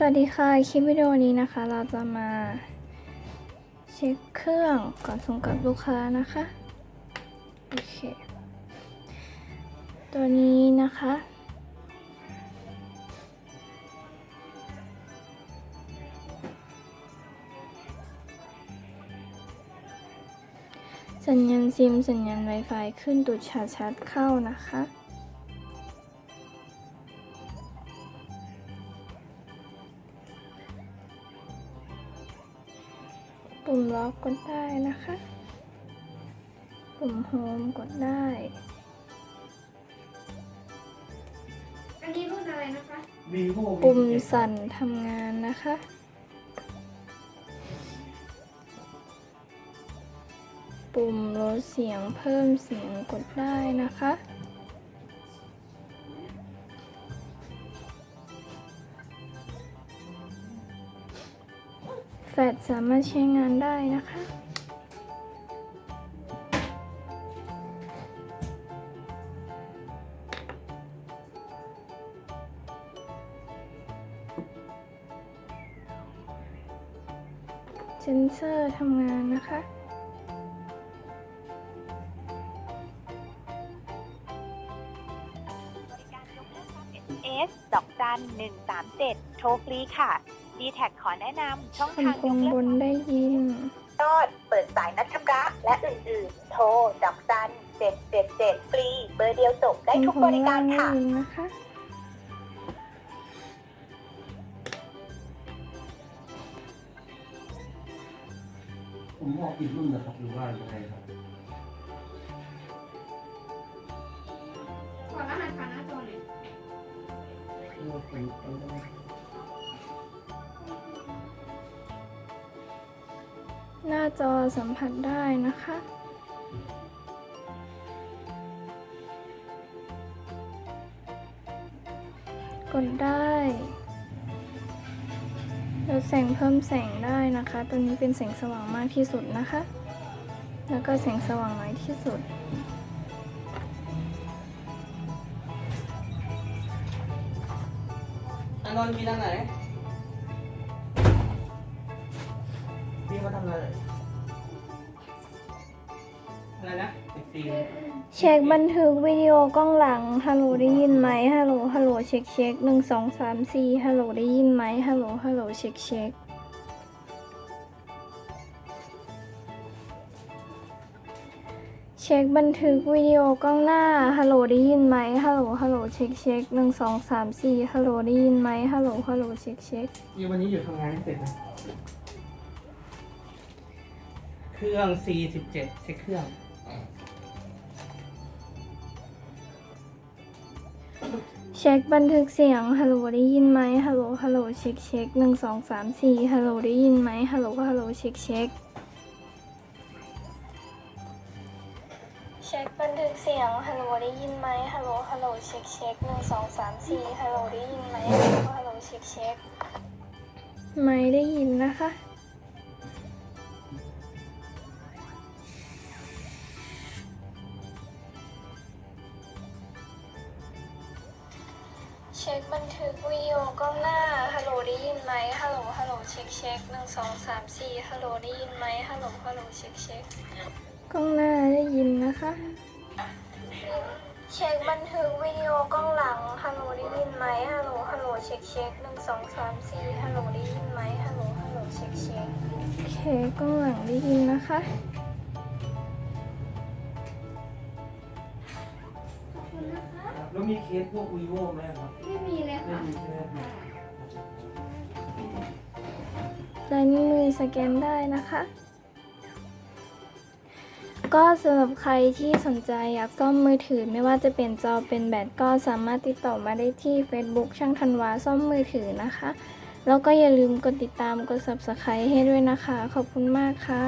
สวัสดีค่ะ คลิปวิดีโอนี้นะคะ เราจะมาเช็คเครื่องก่อนส่งกับลูกค้านะคะ โอเค ตัวนี้นะคะ สัญญาณซิม สัญญาณ Wi-Fi ขึ้นตุดชัดๆเข้านะคะ ปุ่มล็อกกดได้นะคะ ปุ่มโฮมกดได้ อันนี้รุ่นอะไรนะคะวีโวปุ่มสั่นทำงานนะคะ ปุ่มลดเสียงเพิ่มเสียงกดได้นะคะ ลชสามารถใช้งานได้นะคะ เซนเซอร์ทำงานนะคะบริการยกเลิกการ SMS ดอกจัน137 โทรฟรีค่ะ d t แทขอแนะนำช่องคนทางคยงกเลิบกนได้ยิน ยอดเปิดสายนัดชำระและอื่นๆ โทรดอกจัน777ฟรี เบอร์เดียวจบได้ทุกบริการค่ะคนข้างล่างได้ยินนะคะผมบอกอีกรุ่นนะครับหรือว่ายังไงครับ ขอรหัสผ่านหน้าจอหน่อย เออเป็นเป็น หน้าจอสัมผัสได้นะคะ กดได้ลดแสงเพิ่มแสงได้นะคะตัวนี้เป็นแสงสว่างมากที่สุดนะคะ แล้วก็แสงสว่างน้อยที่สุด อันนนท์มีทางไหน อะไรนะสิบสี่เช็คบันทึกวิดีโอกล้องหลัง ฮัลโหลได้ยินไหม ฮัลโหล ฮัลโหลเช็คเช็คหนึ่งสองสามสี่ฮัลโหลได้ยินไหม ฮัลโหล ฮัลโหลเช็คเช็คเช็คบันทึกวิดีโอกล้องหน้า ฮัลโหลได้ยินไหม ฮัลโหล ฮัลโหลเช็คเช็คหนึ่งสองสามสี่ฮัลโหลได้ยินไหม ฮัลโหล ฮัลโหลเช็คเช็คยี่วันนี้อยู่ทำงานไม่เสร็จนะเครื่อง C17 เช็คเครื่อง เช็คบันทึกเสียง ฮัลโหลได้ยินไหมฮัลโหล ฮัลโหล เช็คเช็คหนึ่งสองสามสี่ฮัลโหลได้ยินไหมฮัลโหล ฮัลโหล เช็คเช็ค เช็คบันทึกเสียง ฮัลโหลได้ยินไหมฮัลโหล ฮัลโหล เช็คเช็คหนึ่งสองสามสี่ฮัลโหลได้ยินไหมฮัลโหล ฮัลโหล เช็คเช็ค ไม่ได้ยินนะคะ เช็คบันทึกวิดีโอกล้องหน้า ฮัลโหลได้ยินไหมฮัลโหล ฮัลโหล เช็คเช็คหนึ่งสองสามสี่ฮัลโหลได้ยินไหมฮัลโหล ฮัลโหล เช็คเช็คกล้องหน้าได้ยินนะคะ เช็คบันทึกวิดีโอกล้องหลัง ฮัลโหลได้ยินไหมฮัลโหล ฮัลโหล เช็คเช็คหนึ่งสองสามสี่ฮัลโหลได้ยินไหมฮัลโหล ฮัลโหล เช็คเช็คโอเคกล้องหลังได้ยินนะคะ ขอบคุณนะคะแล้วมีเคสพวกวีโวไหมครับไม่มีเลยไม่ค่ะมีใช่ไหมครับลายนิ้วมือสแกนได้นะคะ ก็สำหรับใครที่สนใจอยากซ่อมมือถือไม่ว่าจะเป็นจอเป็นแบตก็สามารถติดต่อมาได้ที่ Facebook ช่างธันวาซ่อมมือถือนะคะ แล้วก็อย่าลืมกดติดตามกด Subscribe ให้ด้วยนะคะ ขอบคุณมากค่ะ